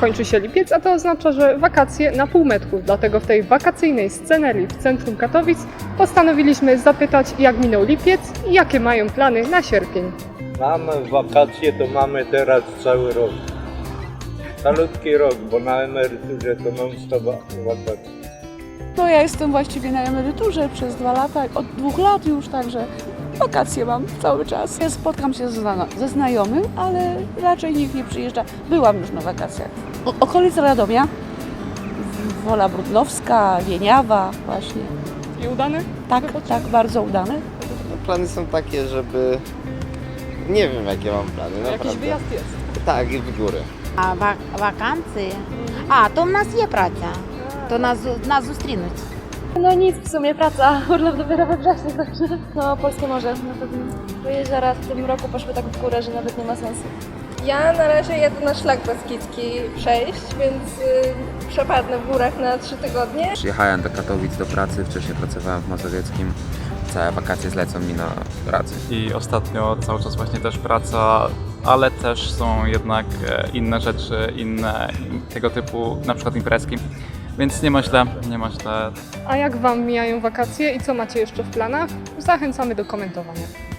kończy się lipiec, a to oznacza, że wakacje na półmetku. Dlatego w tej wakacyjnej scenerii w centrum Katowic postanowiliśmy zapytać, jak minął lipiec i jakie mają plany na sierpień. Mamy wakacje, to mamy teraz cały rok. Calutki rok, bo na emeryturze to non stop wakacje. No ja jestem właściwie na emeryturze przez dwa lata, od dwóch lat już, także wakacje mam cały czas. Ja spotkam się ze, zna- ze znajomym, ale raczej nikt nie przyjeżdża. Byłam już na wakacjach. O, okolice Radomia, W- Wola Brudnowska, Wieniawa właśnie. I udany? Tak, tak, bardzo udane. No, plany są takie, żeby... Nie wiem jakie mam plany, Jakiś naprawdę. wyjazd jest. Tak, i w góry. А ва- вакансії? А, то в нас є праця. То нас, зу- нас зустрінуть. No nic, w sumie praca, urlop dopiero we wrześniu, także no polskie morze na pewno. Bo jeziora w tym roku poszły tak w górę, że nawet nie ma sensu. Ja na razie jadę na szlak Beskidzki przejść, więc y, przepadnę w górach na trzy tygodnie. Przyjechałem do Katowic do pracy, wcześniej pracowałem w Mazowieckim. Całe wakacje zlecą mi na pracę. i ostatnio cały czas właśnie też praca, ale też są jednak e, inne rzeczy, inne tego typu na przykład imprezki. Więc nie ma źle, nie ma źle. A jak Wam mijają wakacje i co macie jeszcze w planach? Zachęcamy do komentowania.